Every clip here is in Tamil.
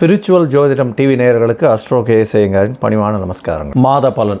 ஸ்பிரிச்சுவல் ஜோதிடம் டிவி நேயர்களுக்கு அஸ்ட்ரோ கேசேங்கரின் பணிவான நமஸ்காரங்கள். மாத பலன்.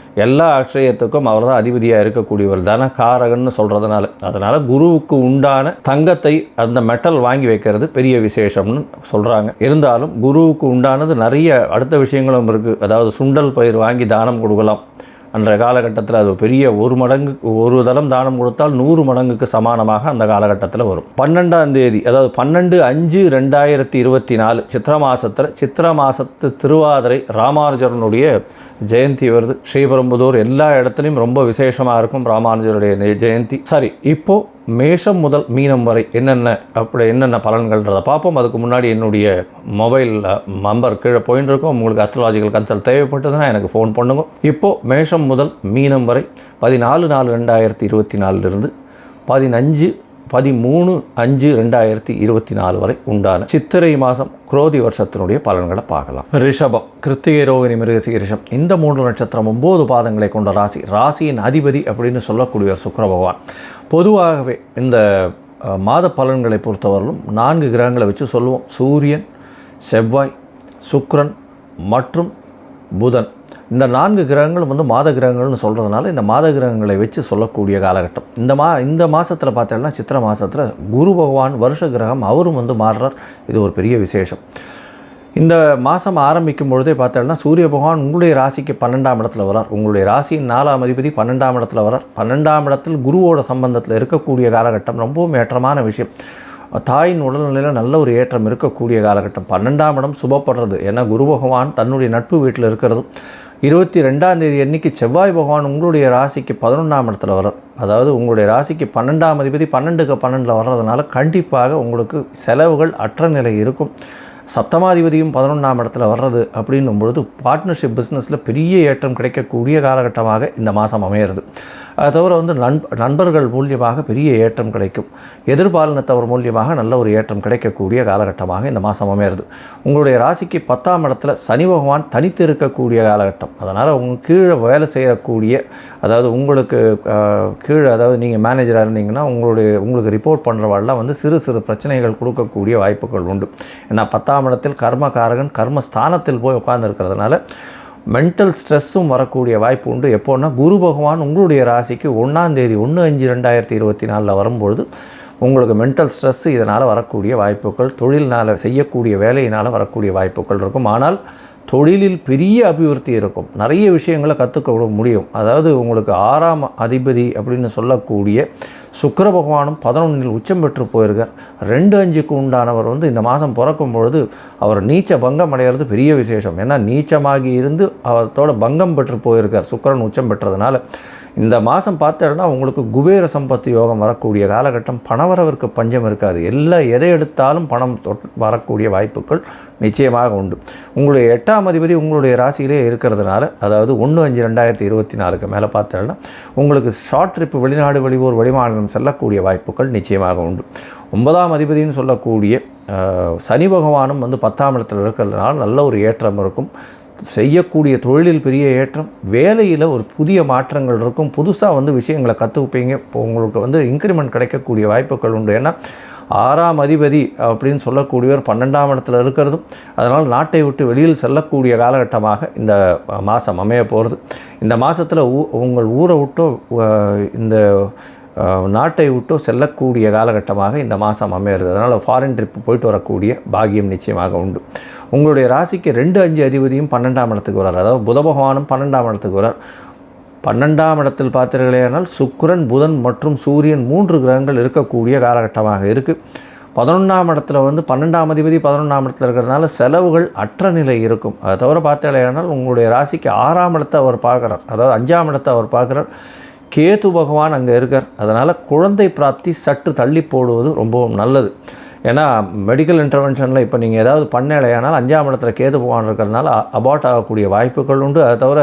எல்லா அக்ஷயத்துக்கும் அவர் தான் அதிபதியாக இருக்கக்கூடியவர் தனகாரகன்னு சொல்கிறதுனால அதனால் குருவுக்கு உண்டான தங்கத்தை அந்த மெட்டல் வாங்கி வைக்கிறது பெரிய விசேஷம்னு சொல்கிறாங்க இருந்தாலும் குருவுக்கு உண்டானது நிறைய அடுத்த விஷயங்களும் இருக்குது அதாவது சுண்டல் பயிர் வாங்கி தானம் கொடுக்கலாம். அன்றைய காலகட்டத்தில் அது பெரிய ஒரு மடங்கு ஒரு தளம் தானம் கொடுத்தால் நூறு மடங்குக்கு சமானமாக அந்த காலகட்டத்தில் வரும். பன்னெண்டாம் தேதி அதாவது பன்னெண்டு அஞ்சு ரெண்டாயிரத்தி இருபத்தி நாலு சித்திர மாதத்தில் சித்திர மாதத்து திருவாதிரை ராமானுஜரனுடைய ஜெயந்தி வருது. ஸ்ரீபெரும்புதூர் எல்லா இடத்துலையும் ரொம்ப விசேஷமாக இருக்கும். ராமானுஜருடைய ஜெயந்தி. சரி இப்போது மேஷம் முதல் மீனம் வரை என்னென்ன அப்படி என்னென்ன பலன்கள்ன்றதை பார்ப்போம். அதுக்கு முன்னாடி என்னுடைய மொபைல் நம்பர் கீழே போயின்னு இருக்கும். உங்களுக்கு அஸ்ட்ராலாஜிக்கல் கன்சல்ட் தேவைப்பட்டதுன்னா எனக்கு ஃபோன் பண்ணுங்க. இப்போது மேஷம் முதல் மீனம் வரை பதினாலு நாலு ரெண்டாயிரத்தி இருபத்தி நாலுலேருந்து பதினஞ்சு பதிமூணு அஞ்சு ரெண்டாயிரத்தி இருபத்தி நாலு வரை உண்டான சித்திரை மாதம் குரோதி வருஷத்தினுடைய பலன்களை பார்க்கலாம். ரிஷபம் கிருத்திகை ரோகிணி மிருகசி ரிஷம் இந்த மூன்று நட்சத்திரம் ஒம்பது பாதங்களை கொண்ட ராசி. ராசியின் அதிபதி அப்படின்னு சொல்லக்கூடியவர் சுக்கர பகவான். பொதுவாகவே இந்த மாத பலன்களை பொறுத்தவரையிலும் நான்கு கிரகங்களை வச்சு சொல்லுவோம். சூரியன் செவ்வாய் சுக்ரன் மற்றும் புதன். இந்த நான்கு கிரகங்களும் வந்து மாத கிரகங்கள்னு சொல்கிறதுனால இந்த மாத கிரகங்களை வச்சு சொல்லக்கூடிய காலகட்டம். இந்த மா இந்த மாதத்தில் பார்த்தீங்கன்னா சித்திரை மாதத்தில் குரு பகவான் வருஷ கிரகம் அவரும் வந்து மாறுறார். இது ஒரு பெரிய விசேஷம். இந்த மாதம் ஆரம்பிக்கும் பொழுதே பார்த்தோம்னா சூரிய பகவான் உங்களுடைய ராசிக்கு பன்னெண்டாம் இடத்துல வரார். உங்களுடைய ராசியின் நாலாம் அதிபதி பன்னெண்டாம் இடத்துல வரார். பன்னெண்டாம் இடத்தில் குருவோட சம்பந்தத்தில் இருக்கக்கூடிய காலகட்டம் ரொம்பவும் ஏற்றமான விஷயம். தாயின் உடல்நிலையில் நல்ல ஒரு ஏற்றம் இருக்கக்கூடிய காலகட்டம். பன்னெண்டாம் இடம் சுபப்படுறது. ஏன்னா குரு பகவான் தன்னுடைய நட்பு வீட்டில் இருக்கிறதும் இருபத்தி ரெண்டாம் தேதி அன்னைக்கு செவ்வாய் பகவான் உங்களுடைய ராசிக்கு பதினொன்றாம் இடத்துல வரும் அதாவது உங்களுடைய ராசிக்கு பன்னெண்டாம் அதிபதி பன்னெண்டுக்கு பன்னெண்டில் வர்றதுனால கண்டிப்பாக உங்களுக்கு செலவுகள் அற்ற நிலை இருக்கும். சப்தமாதிபதியும் பதினொன்றாம் இடத்துல வர்றது அப்படின்னும் பொழுது பார்ட்னர்ஷிப் பிஸ்னஸில் பெரிய ஏற்றம் கிடைக்கக்கூடிய காலகட்டமாக இந்த மாதம் அமையிறது. அதை தவிர வந்து நண்ப நண்பர்கள் மூலியமாக பெரிய ஏற்றம் கிடைக்கும். எதிர்பாலினத்தவர் மூலியமாக நல்ல ஒரு ஏற்றம் கிடைக்கக்கூடிய காலகட்டமாக இந்த மாதம் அமையிறது. உங்களுடைய ராசிக்கு பத்தாம் இடத்துல சனி பகவான் தனித்து இருக்கக்கூடிய காலகட்டம். அதனால் உங்கள் கீழே வேலை செய்யக்கூடிய அதாவது உங்களுக்கு கீழே அதாவது நீங்கள் மேனேஜராக இருந்தீங்கன்னா உங்களுடைய உங்களுக்கு ரிப்போர்ட் பண்ணுறவாள்லாம் வந்து சிறு சிறு பிரச்சனைகள் கொடுக்கக்கூடிய வாய்ப்புகள் உண்டு. ஏன்னா பத்தாம் இடத்தில் கர்மகாரகன் கர்மஸ்தானத்தில் போய் உட்கார்ந்துருக்கிறதுனால மென்டல் ஸ்ட்ரெஸ்ஸும் வரக்கூடிய வாய்ப்பு உண்டு. எப்போன்னா குரு பகவான் உங்களுடைய ராசிக்கு ஒன்றாம் தேதி ஒன்று அஞ்சு ரெண்டாயிரத்தி இருபத்தி நாலில் வரும்பொழுது உங்களுக்கு மென்டல் ஸ்ட்ரெஸ்ஸு இதனால் வரக்கூடிய வாய்ப்புகள் தொழிலினால் செய்யக்கூடிய வேலையினால் வரக்கூடிய வாய்ப்புகள் இருக்கும். ஆனால் தொழிலில் பெரிய அபிவிருத்தி இருக்கும். நிறைய விஷயங்களை கற்றுக்க முடியும். அதாவது உங்களுக்கு ஆறாம் அதிபதி அப்படின்னு சொல்லக்கூடிய சுக்கர பகவானும் பதினொன்றில் உச்சம் பெற்று போயிருக்கார். ரெண்டு அஞ்சுக்கு உண்டானவர் வந்து இந்த மாதம் பிறக்கும் பொழுது அவர் நீச்ச பங்கம் அடைகிறது பெரிய விசேஷம். ஏன்னா நீச்சமாகி இருந்து அவத்தோட பங்கம் பெற்று போயிருக்கார். சுக்கிரன் உச்சம் பெற்றதுனால. இந்த மாதம் பார்த்தேன்னா உங்களுக்கு குபேர சம்பத்து யோகம் வரக்கூடிய காலகட்டம் பணவரவிற்கு பஞ்சம் இருக்காது. எல்லாம் எதை எடுத்தாலும் பணம் தொட் வரக்கூடிய வாய்ப்புகள் நிச்சயமாக உண்டு. உங்களுடைய எட்டாம் அதிபதி உங்களுடைய ராசியிலே இருக்கிறதுனால அதாவது ஒன்று அஞ்சு ரெண்டாயிரத்தி இருபத்தி நாலுக்கு மேலே பார்த்தேன்னா உங்களுக்கு ஷார்ட் ட்ரிப் வெளிநாடு வெளியூர் வெளிமாநிலம் செல்லக்கூடிய வாய்ப்புகள் நிச்சயமாக உண்டு. ஒன்பதாம் அதிபதினு சொல்லக்கூடிய சனி பகவானும் வந்து பத்தாம் இடத்துல இருக்கிறதுனால நல்ல ஒரு ஏற்றம் இருக்கும். செய்யக்கூடிய தொழிலில் பெரிய ஏற்றம் வேலையில் ஒரு புதிய மாற்றங்கள் இருக்கும் புதுசாக வந்து விஷயங்களை கற்றுப்பீங்க இப்போ உங்களுக்கு வந்து இன்க்ரிமெண்ட் கிடைக்கக்கூடிய வாய்ப்புகள் உண்டு. ஏன்னா ஆறாம் அதிபதி அப்படின்னு சொல்லக்கூடியவர் பன்னெண்டாம் இடத்துல இருக்கிறதும் அதனால் நாட்டை விட்டு வெளியில் செல்லக்கூடிய காலகட்டமாக இந்த மாதம் அமைய போகிறது இந்த மாதத்தில் ஊ உங்கள் ஊரை விட்டோ இந்த நாட்டை விட்டோ செல்லக்கூடிய காலகட்டமாக இந்த மாதம் அமையிறது. அதனால் ஃபாரின் ட்ரிப் போயிட்டு வரக்கூடிய பாக்கியம் நிச்சயமாக உண்டு. உங்களுடைய ராசிக்கு ரெண்டு அஞ்சு அதிபதியும் பன்னெண்டாம் இடத்துக்கு வரார் அதாவது புத பகவானும் பன்னெண்டாம் இடத்துக்கு வரார் பன்னெண்டாம் இடத்தில் பார்த்தீர்களேனால் சுக்கரன் புதன் மற்றும் சூரியன் மூன்று கிரகங்கள் இருக்கக்கூடிய காலகட்டமாக இருக்குது பதினொன்றாம் இடத்துல வந்து பன்னெண்டாம் அதிபதி பதினொன்றாம் இடத்துல இருக்கிறதுனால செலவுகள் அற்ற நிலை இருக்கும். அதை தவிர பார்த்தீங்களேனால் உங்களுடைய ராசிக்கு ஆறாம் இடத்தை அவர் பார்க்குறார். அதாவது அஞ்சாம் இடத்தை அவர் பார்க்குறார். கேது பகவான் அங்கே இருக்கார். அதனால் குழந்தை பிராப்தி சற்று தள்ளி போடுவது ரொம்பவும் நல்லது. ஏன்னா மெடிக்கல் இன்டர்வென்ஷனில் இப்போ நீங்கள் ஏதாவது பண்ணலையானால் அஞ்சாம் இடத்துல கேது பகவான் இருக்கிறதுனால அபார்ட் ஆகக்கூடிய வாய்ப்புகள் உண்டு. அதை தவிர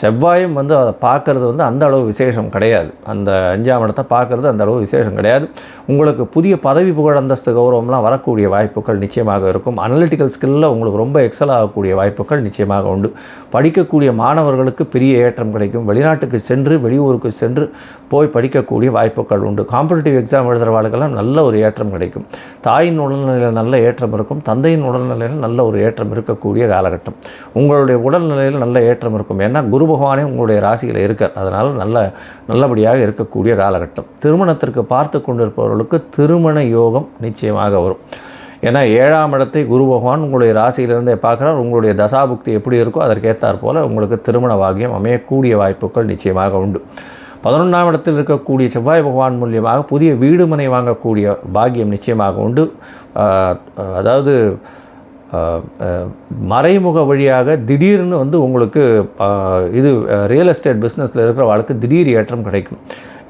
செவ்வாயும் வந்து அதை பார்க்கறது வந்து அந்த அளவு விசேஷம் கிடையாது. அந்த அஞ்சாம் இடத்தை பார்க்கறது அந்த அளவு விசேஷம் கிடையாது. உங்களுக்கு புதிய பதவி புகழ் அந்தஸ்து கௌரவம்லாம் வரக்கூடிய வாய்ப்புகள் நிச்சயமாக இருக்கும். அனலிட்டிக்கல் ஸ்கில்லில் உங்களுக்கு ரொம்ப எக்ஸல் ஆகக்கூடிய வாய்ப்புகள் நிச்சயமாக உண்டு. படிக்கக்கூடிய மாணவர்களுக்கு பெரிய ஏற்றம் கிடைக்கும். வெளிநாட்டுக்கு சென்று வெளியூருக்கு சென்று போய் படிக்கக்கூடிய வாய்ப்புகள் உண்டு. காம்படிட்டிவ் எக்ஸாம் எழுதுகிறவாளுக்கெல்லாம் நல்ல ஒரு ஏற்றம் கிடைக்கும். தாயின் உடல்நிலையில் நல்ல ஏற்றம் இருக்கும் தந்தையின் உடல்நிலையில் நல்ல ஒரு ஏற்றம் இருக்கக்கூடிய காலகட்டம். உங்களுடைய உடல்நிலையில் நல்ல ஏற்றம் இருக்கும். ஏன்னா குரு பகவானே உங்களுடைய ராசியில் இருக்கார். அதனால் நல்ல நல்லபடியாக இருக்கக்கூடிய காலகட்டம். திருமணத்திற்கு பார்த்து கொண்டிருப்பவர்களுக்கு திருமண யோகம் நிச்சயமாக வரும். ஏன்னா ஏழாம் இடத்தை குரு பகவான் உங்களுடைய ராசியிலிருந்தே பார்க்குறார். உங்களுடைய தசாபுக்தி எப்படி இருக்கோ அதற்கேற்றாற் போல் உங்களுக்கு திருமண வாக்கியம் அமையக்கூடிய வாய்ப்புகள் நிச்சயமாக உண்டு. பதினொன்றாம் இடத்தில் இருக்கக்கூடிய செவ்வாய் பகவான் மூலியமாக புதிய வீடு மனை வாங்கக்கூடிய பாக்கியம் நிச்சயமாக உண்டு. அதாவது மறைமுக வழியாக திடீர்னு வந்து உங்களுக்கு இது ரியல் எஸ்டேட் பிஸ்னஸில் இருக்கிற வாழ்க்கை திடீர் ஏற்றம் கிடைக்கும்.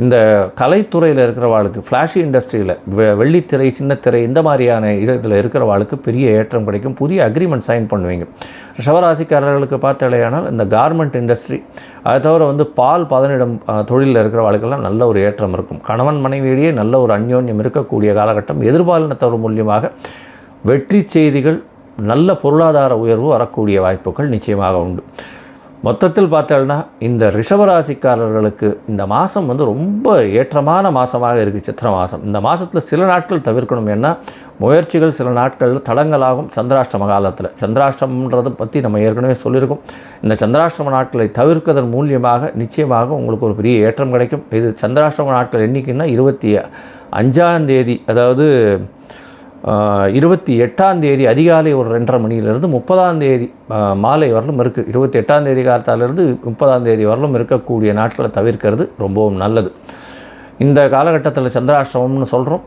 இந்த கலைத்துறையில் இருக்கிறவாளுக்கு ஃப்ளாஷி இண்டஸ்ட்ரியில் வெ வெள்ளித்திரை சின்னத்திரை இந்த மாதிரியான இடத்துல இருக்கிறவாளுக்கு பெரிய ஏற்றம் கிடைக்கும். புதிய அக்ரிமெண்ட் சைன் பண்ணுவீங்க. ரிஷவராசிக்காரர்களுக்கு பார்த்தாலேயானால் இந்த கார்மெண்ட் இண்டஸ்ட்ரி அதை தவிர வந்து பால் பதனிடம் தொழிலில் இருக்கிறவாளுக்கெல்லாம் நல்ல ஒரு ஏற்றம் இருக்கும். கணவன் மனைவியிடையே நல்ல ஒரு அந்யோன்யம் இருக்கக்கூடிய காலகட்டம். எதிர்பாலினத்தவர் மூலியமாக வெற்றி செய்திகள் நல்ல பொருளாதார உயர்வு வரக்கூடிய வாய்ப்புகள் நிச்சயமாக உண்டு. மொத்தத்தில் பார்த்தோம்னா இந்த ரிஷபராசிக்காரர்களுக்கு இந்த மாதம் வந்து ரொம்ப ஏற்றமான மாதமாக இருக்குது சித்திரை மாதம் இந்த மாதத்தில் சில நாட்கள் தவிர்க்கணும். ஏன்னா முயற்சிகள் சில நாட்களில் தடங்களாகும் சந்திராஷ்டம காலத்தில். சந்திராஷ்டமன்றதை பற்றி நம்ம ஏற்கனவே சொல்லியிருக்கோம். இந்த சந்திராஷ்டம நாட்களை தவிர்க்கதன் மூலியமாக நிச்சயமாக உங்களுக்கு ஒரு பெரிய ஏற்றம் கிடைக்கும். இது சந்திராஷ்டம நாட்கள் என்றைக்குன்னா இருபத்தி அஞ்சாம் தேதி அதாவது இருபத்தி எட்டாம் தேதி அதிகாலை ஒரு ரெண்டரை மணியிலிருந்து முப்பதாம் தேதி மாலை வரலும் இருக்குது இருபத்தி எட்டாம் தேதி காலத்தாலிருந்து முப்பதாம் தேதி வரலும் இருக்கக்கூடிய நாட்களை தவிர்க்கிறது ரொம்பவும் நல்லது. இந்த காலகட்டத்தில் சந்திராஷ்டமம்னு சொல்கிறோம்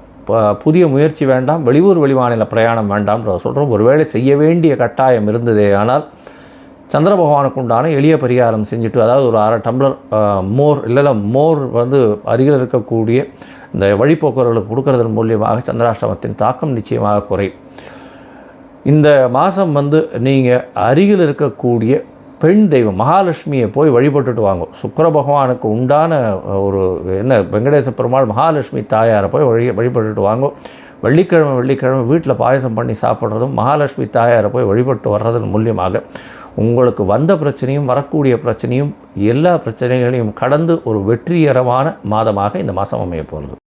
புதிய முயற்சி வேண்டாம் வெளியூர் வெளிமாநில பிரயாணம் வேண்டாம்ன்றத சொல்கிறோம் ஒருவேளை செய்ய வேண்டிய கட்டாயம் இருந்ததே ஆனால் சந்திர பகவானுக்கு உண்டான எளிய பரிகாரம் செஞ்சுட்டு அதாவது ஒரு அரை டம்ளர் மோர் இல்லைல்ல மோர் வந்து அருகில் இருக்கக்கூடிய இந்த வழிப்போக்கர்களுக்கு கொடுக்கறதன் மூலியமாக சந்திராஷ்டமத்தின் தாக்கம் நிச்சயமாக குறையும். இந்த மாதம் வந்து நீங்கள் அருகில் இருக்கக்கூடிய பெண் தெய்வம் மகாலட்சுமியை போய் வழிபட்டுட்டு வாங்க. சுக்கர பகவானுக்கு உண்டான ஒரு என்ன வெங்கடேச பெருமாள் மகாலட்சுமி தாயாரை போய் வழி வழிபட்டுட்டு வாங்க. வெள்ளிக்கிழமை வெள்ளிக்கிழமை வீட்டில் பாயசம் பண்ணி சாப்பிட்றதும் மகாலட்சுமி தாயாரை போய் வழிபட்டு வர்றதன் மூலியமாக உங்களுக்கு வந்த பிரச்சனையும் வரக்கூடிய பிரச்சனையும் எல்லா பிரச்சனைகளையும் கடந்து ஒரு வெற்றிகரமான மாதமாக இந்த மாதம் அமைய போகிறது.